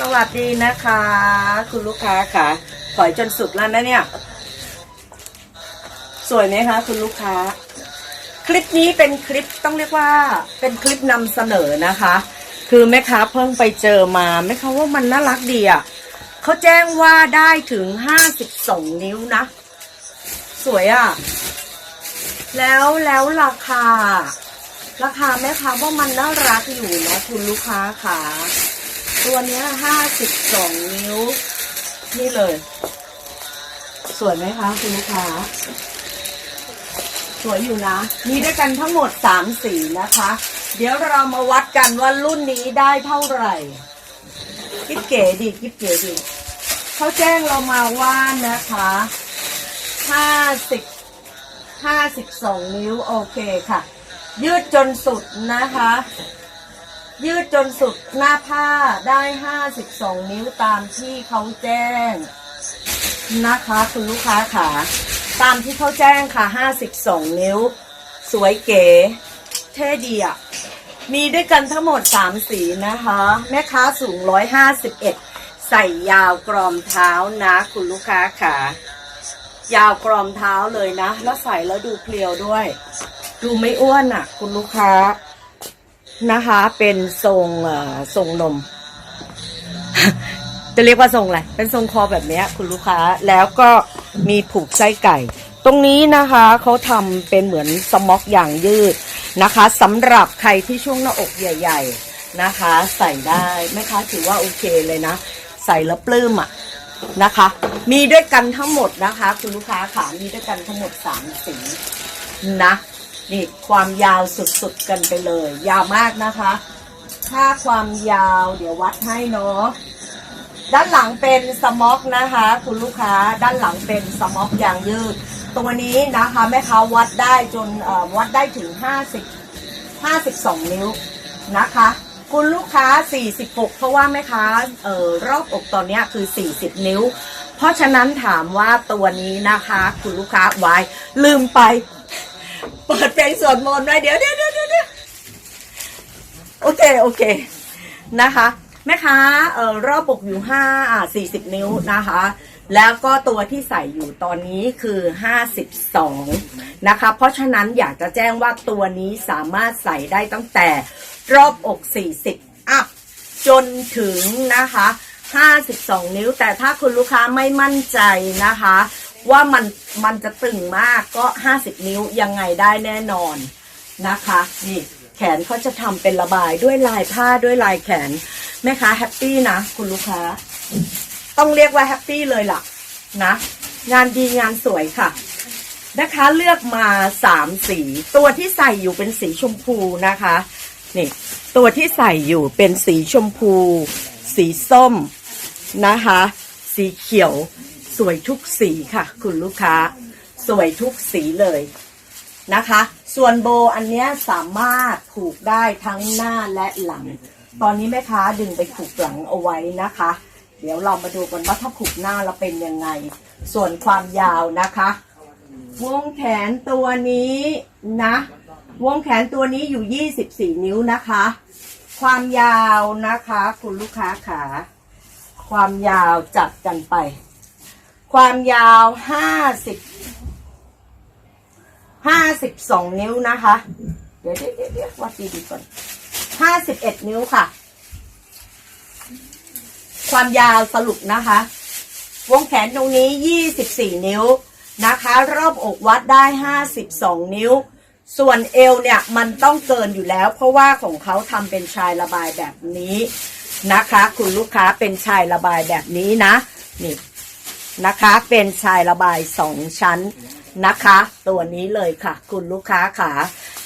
สวัสดีนะคะ คุณลูกค้าค่ะถอยจนสุดแล้วนะเนี่ย สวยไหมคะคุณลูกค้า คลิปนี้เป็นคลิปต้องเรียกว่า เป็นคลิปนำเสนอนะคะ คือแม่ค้าเพิ่งไปเจอมาแม่ค้าว่ามันน่ารักดีอะเขาแจ้งว่าได้ถึงห้าสิบสองนิ้วนะ สวยอะ แล้วแล้วราคา ราคาแม่ค้าว่ามันน่ารักอยู่นะคุณลูกค้าค่ะ ตัวเนี้ยห้าสิบสองนิ้ว นี่เลย สวยไหมคะคุณลูกค้า สวยอยู่นะ มีด้วยกันทั้งหมดสามสีนะคะ เดี๋ยวเรามาวัดกันว่ารุ่นนี้ได้เท่าไหร่ กิ๊บเก๋ดีกิ๊บเก๋ดีเขาแจ้งเรามาว่านะคะห้าสิบห้าสิบสองนิ้วโอเคค่ะ ยืดจนสุดนะคะ ยืดจนสุดหน้าผ้าได้ห้าสิบสองนิ้วตามที่เขาแจ้ง นะคะ คุณลูกค้าค่ะ ตามที่เขาแจ้งค่ะ 52 นิ้ว สวยเก๋ เท่ดีอะ มีด้วยกันทั้งหมด 3 สีนะคะ แม่ค้าสูง 151 ใส่ยาวกรอมเท้านะ คุณลูกค้าค่ะ ยาวกรอมเท้าเลยนะ แล้วใส่แล้วดูเพลียวด้วย ดูไม่อ้วนอะ คุณลูกค้า นะคะ เป็นทรงเอ่อทรงนม จะเรียกว่าทรงอะไร เป็นทรงคอแบบนี้คุณลูกค้าแล้วก็มีผูกไส้ไก่ ตรงนี้นะคะเขาทำเป็นเหมือนสม็อกอย่างยืดนะคะสำหรับใครที่ช่วงหน้าอกใหญ่ ๆนะคะ ใส่ได้แม่ค้าถือว่าโอเคเลยนะ ใส่แล้วปลื้มอะนะคะ มีด้วยกันทั้งหมดนะคะ คุณลูกค้าค่ะมีด้วยกันทั้งหมดสามสีนะ นี่ความยาวสุดๆกันไปเลย ยาวมากนะคะ ถ้าความยาวเดี๋ยววัดให้เนาะด้านหลังเป็นสม็อกนะคะ คุณลูกค้าด้านหลังเป็นสม็อกยางยืด ตัวนี้นะคะแม่ค้าวัดได้จนวัดได้ถึง 50 52 นิ้วนะคะ คุณลูกค้า 46 เพราะว่าแม่ค้าออรอบอกตอนนี้คือ 40 นิ้ว เพราะฉะนั้นถามว่าตัวนี้นะคะ คุณลูกค้าไว้ลืมไป เปิดเพลงสวดมนต์ไว้เดี๋ยวเดี๋ยวเดี๋ยวเดี๋ยวโอเคโอเคนะคะ แม่ค้าเอ่อรอบอกอยู่ห้าอ่าสี่สิบนิ้วนะคะ แล้วก็ตัวที่ใส่อยู่ตอนนี้คือห้าสิบสองนะคะ เพราะฉะนั้นอยากจะแจ้งว่าตัวนี้สามารถใส่ได้ตั้งแต่รอบอกสี่สิบอัพจนถึงนะคะห้าสิบสองนิ้ว แต่ถ้าคุณลูกค้าไม่มั่นใจนะคะ ว่ามันมันจะตึงมากก็ห้าสิบนิ้วยังไงได้แน่นอนนะคะนี่แขนเขาจะทำเป็นระบายด้วยลายผ้าด้วยลายแขนแม่ค้าแฮปปี้นะคุณลูกค้า ต้องเรียกว่าแฮปปี้เลยล่ะนะ งานดีงานสวยค่ะนะคะเลือกมาสามสี ตัวที่ใส่อยู่เป็นสีชมพูนะคะนี่ตัวที่ใส่อยู่เป็นสีชมพู สีส้มนะคะ สีเขียว สวยทุกสีค่ะ คุณลูกค้า สวยทุกสีเลยนะคะ ส่วนโบอันเนี้ยสามารถผูกได้ทั้งหน้าและหลัง ตอนนี้แม่ค้าดึงไปผูกหลังเอาไว้นะคะ เดี๋ยวเรามาดูกันว่าถ้าผูกหน้าแล้วเป็นยังไง ส่วนความยาวนะคะวงแขนตัวนี้นะ วงแขนตัวนี้อยู่ 24 นิ้วนะคะ ความยาวนะคะ คุณลูกค้าขา ความยาวจัดกันไป ความยาว50ห้าสิบสองนิ้วนะคะ เดี๋ยวเดี๋ยวเดี๋ยวเดี๋ยววัดดีๆก่อนห้าสิบเอ็ดนิ้วค่ะ ความยาวสรุปนะคะ วงแขนตรงนี้ยี่สิบสี่นิ้วนะคะ รอบอกวัดได้ห้าสิบสองนิ้ว ส่วนเอวเนี่ยมันต้องเกินอยู่แล้ว เพราะว่าของเขาทำเป็นชายระบายแบบนี้นะคะ คุณลูกค้าเป็นชายระบายแบบนี้นะนี่ นะคะ เป็นชายระบายสองชั้นนะคะ ตัวนี้เลยค่ะ คุณลูกค้าขา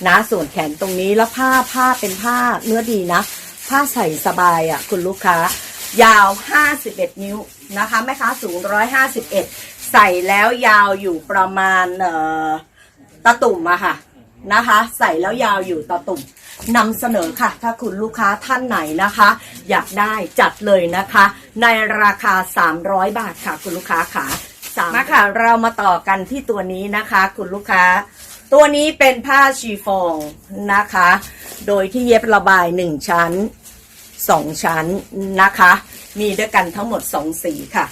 นะส่วนแขนตรงนี้แล้วผ้าผ้าเป็นผ้าเนื้อดีนะ ผ้าใส่สบายอะ คุณลูกค้ายาว 51 นิ้วนะคะแม่ค้าสูง 151 ใส่แล้วยาวอยู่ประมาณเอ่อตะตุ่มอะค่ะ นะคะ ใส่แล้วยาวอยู่ตะตุ่มนำเสนอค่ะ ถ้าคุณลูกค้าท่านไหนนะคะ อยากได้จัดเลยนะคะ ในราคา 300 บาทค่ะ คุณลูกค้าขาสามมาค่ะเรามาต่อกันที่ตัวนี้นะคะ คุณลูกค้า ตัวนี้เป็นผ้าชีฟองนะคะ โดยที่เย็บระบายหนึ่งชั้นสองชั้นนะคะ มีด้วยกันทั้งหมดสองสีค่ะ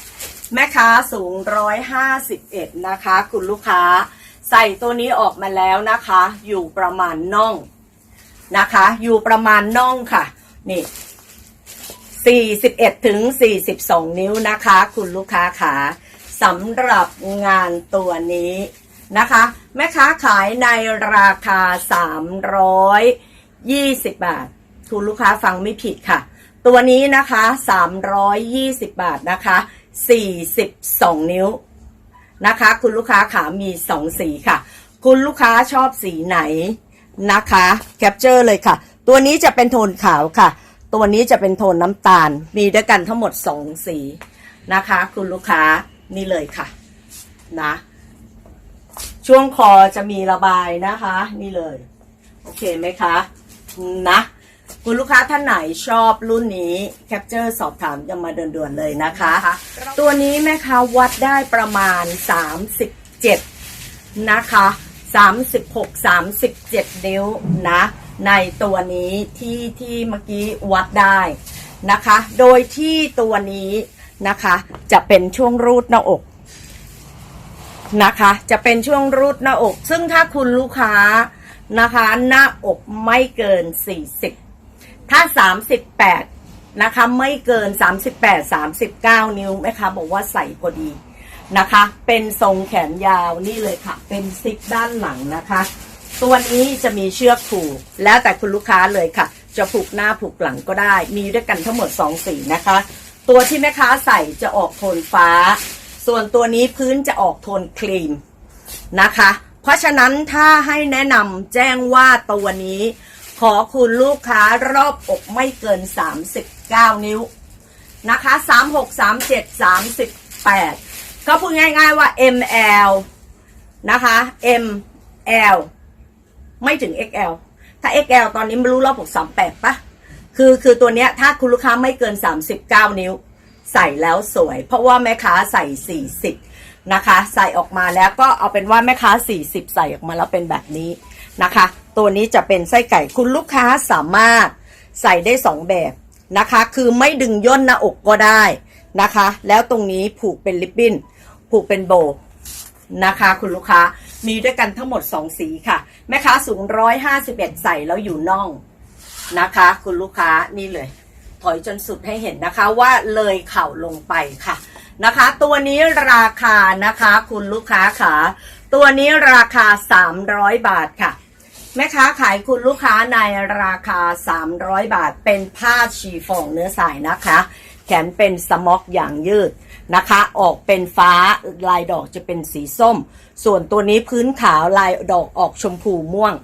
แม่ค้าสูงร้อยห้าสิบเอ็ดนะคะ คุณลูกค้า ใส่ตัวนี้ออกมาแล้วนะคะ อยู่ประมาณน่องนะคะ อยู่ประมาณน่องค่ะ นี่ 41ถึง42 นิ้วนะคะ คุณลูกค้าขาสำหรับงานตัวนี้นะคะ แม่ค้าขายในราคา 320 บาท คุณลูกค้าฟังไม่ผิดค่ะ ตัวนี้นะคะ 320 บาทนะคะ 42 นิ้ว นะคะ คุณลูกค้าขามีสองสีค่ะ คุณลูกค้าชอบสีไหนนะคะแคปเจอร์เลยค่ะ ตัวนี้จะเป็นโทนขาวค่ะ ตัวนี้จะเป็นโทนน้ำตาล มีด้วยกันทั้งหมดสองสีนะคะ คุณลูกค้านี่เลยค่ะนะช่วงคอจะมีระบายนะคะ นี่เลย โอเคไหมคะนะ คุณลูกค้าท่านไหนชอบรุ่นนี้แคปเจอร์สอบถามยังมาด่วนๆเลยนะคะ ตัวนี้แม่ค้าวัดได้ประมาณ 37 นะคะ 36 37 นิ้วนะ ในตัวนี้ที่ที่เมื่อกี้วัดได้นะคะ โดยที่ตัวนี้นะคะ จะเป็นช่วงรูดหน้าอกนะคะ จะเป็นช่วงรูดหน้าอก ซึ่งถ้าคุณลูกค้านะคะ หน้าอกไม่เกิน 40 ถ้า 38 นะคะ ไม่เกิน 38 39 นิ้วแม่ค้าบอกว่าใส่พอดีนะคะ เป็นทรงแขนยาวนี่เลยค่ะ เป็นซิปด้านหลังนะคะ ตัวนี้จะมีเชือกผูก แล้วแต่คุณลูกค้าเลยค่ะ จะผูกหน้าผูกหลังก็ได้ มีด้วยกันทั้งหมด 2 สีนะคะ ตัวที่แม่ค้าใส่จะออกโทนฟ้า ส่วนตัวนี้พื้นจะออกโทนครีมนะคะ เพราะฉะนั้นถ้าให้แนะนำแจ้งว่าตัวนี้ ขอคุณลูกค้ารอบอกไม่เกิน 39 นิ้วนะคะ 36 37 38 ก็พูดง่ายๆว่า ML นะคะ ML ไม่ถึง XL ถ้า XL ตอนนี้ไม่รู้รอบอก38ปะคือคือตัวเนี้ยถ้าคุณลูกค้าไม่เกิน 39 นิ้ว ใส่แล้วสวย เพราะว่าแม่ค้าใส่ 40 นะคะ ใส่ออกมาแล้วก็เอาเป็นว่าแม่ค้า 40 ใส่ออกมาแล้วเป็นแบบนี้นะคะ ตัวนี้จะเป็นไส้ไก่คุณลูกค้าสามารถใส่ได้2แบบนะคะ คือไม่ดึงย่นหน้าอกก็ได้นะคะ แล้วตรงนี้ผูกเป็นริบบิ้น ผูกเป็นโบนะคะ คุณลูกค้ามีด้วยกันทั้งหมด 2 สีค่ะ แม่ค้าสูง 151 ใส่แล้วอยู่น่องนะคะ คุณลูกค้านี่เลย ถอยจนสุดให้เห็นนะคะว่าเลยเข่าลงไปค่ะนะคะ ตัวนี้ราคานะคะ คุณลูกค้าขาตัวนี้ราคา 300 บาทค่ะ แม่ค้าขายคุณลูกค้าในราคา 300 บาท เป็นผ้าชีฟองเนื้อสายนะคะ แขนเป็นสม็อกอย่างยืดนะคะ ออกเป็นฟ้าลายดอกจะเป็นสีส้ม ส่วนตัวนี้พื้นขาวลายดอกออกชมพูม่วง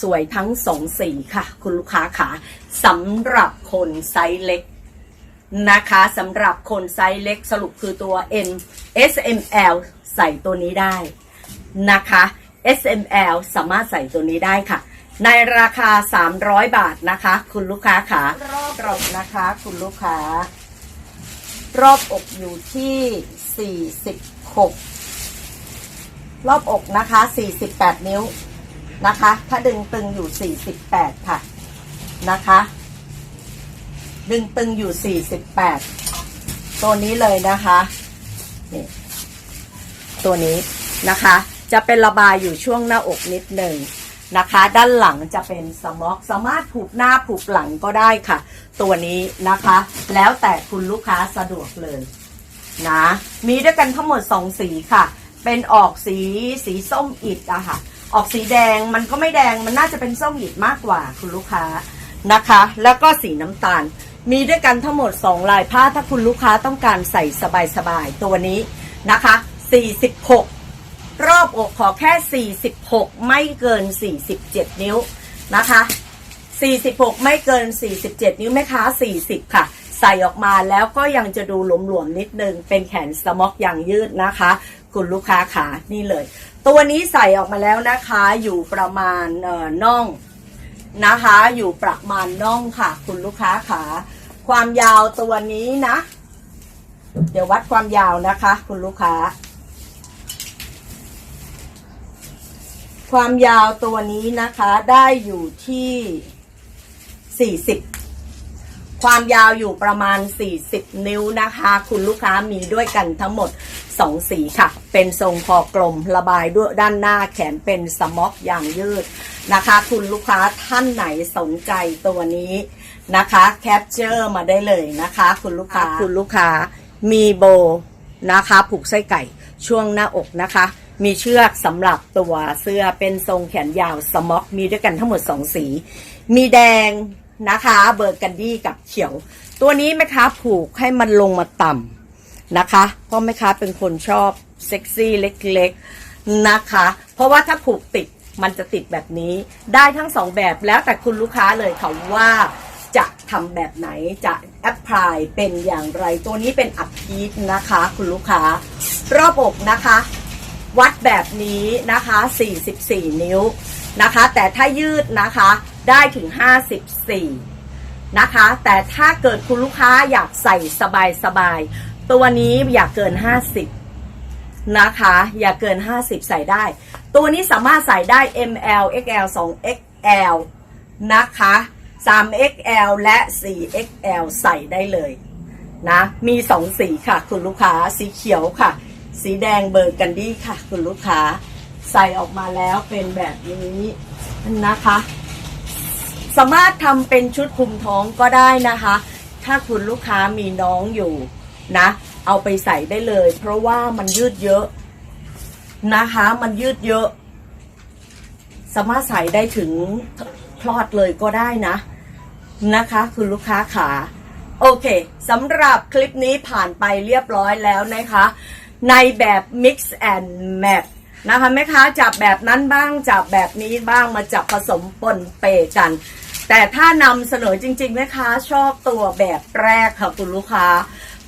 สวยทั้งสองสีค่ะ คุณลูกค้าขาสำหรับคนไซส์เล็กนะคะสำหรับคนไซส์เล็กสรุปคือตัว M S M L ใส่ตัวนี้ได้นะคะ S M L สามารถใส่ตัวนี้ได้ค่ะ ในราคา 300 บาทนะคะ คุณลูกค้าขารอบรอบนะคะ คุณลูกค้า รอบอกอยู่ที่ 46 รอบอกนะคะ 48 นิ้วนะคะ ถ้าดึงตึงอยู่ 48 ค่ะนะคะ ดึงตึงอยู่ 48 ตัวนี้เลยนะคะนี่ตัวนี้นะคะ จะเป็นระบายอยู่ช่วงหน้าอกนิดหนึ่งนะคะ ด้านหลังจะเป็นสม็อกสามารถผูกหน้าผูกหลังก็ได้ค่ะ ตัวนี้นะคะ แล้วแต่คุณลูกค้าสะดวกเลยนะมีด้วยกันทั้งหมด 2 สีค่ะ เป็นออกสีสีส้มอิดอะค่ะ ออกสีแดงมันก็ไม่แดงมันน่าจะเป็นส้มอิดมากกว่าคุณลูกค้านะคะ แล้วก็สีน้ำตาล มีด้วยกันทั้งหมด 2 ลายผ้าถ้าคุณลูกค้าต้องการใส่สบายๆตัวนี้นะคะ 46 รอบอกขอแค่ 46 ไม่เกิน 47 นิ้วนะคะ 46 ไม่เกิน 47 นิ้วแม่ค้า 40 ค่ะ ใส่ออกมาแล้วก็ยังจะดูหลวมๆนิดนึง เป็นแขนสม็อกอย่างยืดนะคะ คุณลูกค้าขานี่เลย ตัวนี้ใส่ออกมาแล้วนะคะอยู่ประมาณเอ่อน่องนะคะ อยู่ประมาณน่องค่ะ คุณลูกค้าขาความยาวตัวนี้นะ เดี๋ยววัดความยาวนะคะ คุณลูกค้า ความยาวตัวนี้นะคะได้อยู่ที่ 40 ความยาวอยู่ประมาณ 40 นิ้วนะคะ คุณลูกค้ามีด้วยกันทั้งหมด 2 สีค่ะ เป็นทรงคอกลมระบายด้วยด้านหน้าแขนเป็นสม็อกอย่างยืดนะคะ คุณลูกค้าท่านไหนสนใจตัวนี้นะคะแคปเจอร์มาได้เลยนะคะ คุณลูกค้าคุณลูกค้ามีโบนะคะ ผูกไส้ไก่ช่วงหน้าอกนะคะ มีเชือกสำหรับตัวเสื้อเป็นทรงแขนยาวสม็อกมีด้วยกันทั้งหมด 2 สี มีแดงนะคะเบอร์กันดี้กับเขียว ตัวนี้แม่ค้าผูกให้มันลงมาต่ำนะคะ เพราะแม่ค้าเป็นคนชอบเซ็กซี่เล็กๆนะคะ เพราะว่าถ้าผูกติดมันจะติดแบบนี้ได้ทั้งสองแบบแล้วแต่คุณลูกค้าเลยค่ะว่าจะทำแบบไหนจะแอพพลายเป็นอย่างไร ตัวนี้เป็นอัพพีทนะคะ คุณลูกค้ารอบอกนะคะ วัดแบบนี้นะคะ 44 นิ้วนะคะ แต่ถ้ายืดนะคะได้ถึง 54 นะคะ แต่ถ้าเกิดคุณลูกค้าอยากใส่สบายๆตัวนี้อย่าเกิน 50 นะคะ อย่าเกิน 50 ใส่ได้ ตัวนี้สามารถใส่ได้ ML XL 2XL นะคะ 3XL และ 4XL ใส่ได้เลยนะ มี 2 สีค่ะ คุณลูกค้า สีเขียวค่ะ สีแดงเบอร์กันดี้ค่ะ คุณลูกค้าใส่ออกมาแล้วเป็นแบบนี้นะคะ สามารถทำเป็นชุดคลุมท้องก็ได้นะคะ ถ้าคุณลูกค้ามีน้องอยู่นะ เอาไปใส่ได้เลย เพราะว่ามันยืดเยอะนะคะ มันยืดเยอะ สามารถใส่ได้ถึงคลอดเลยก็ได้นะ นะคะ คุณลูกค้าขาโอเคสำหรับคลิปนี้ผ่านไปเรียบร้อยแล้วนะคะ ในแบบ mix and match นะคะแม่ค้าจับแบบนั้นบ้างจับแบบนี้บ้างมาจับผสมปนเปกัน แต่ถ้านำเสนอจริงๆแม่ค้าชอบตัวแบบแรกค่ะคุณลูกค้า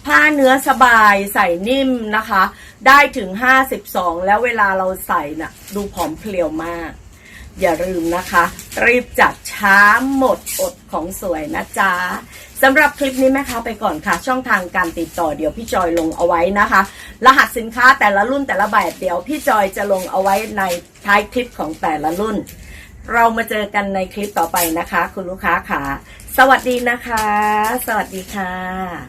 ผ้าเนื้อสบายใส่นิ่มนะคะ ได้ถึง 52 แล้วเวลาเราใส่น่ะดูผอมเพรียวมาก อย่าลืมนะคะ รีบจัดช้าหมดอดของสวยนะจ๊ะสำหรับคลิปนี้แม่ค้าไปก่อนค่ะ ช่องทางการติดต่อเดี๋ยวพี่จอยลงเอาไว้นะคะ รหัสสินค้าแต่ละรุ่นแต่ละแบบเดี๋ยวพี่จอยจะลงเอาไว้ในท้ายคลิปของแต่ละรุ่น เรามาเจอกันในคลิปต่อไปนะคะ คุณลูกค้าค่ะ สวัสดีนะคะ สวัสดีค่ะ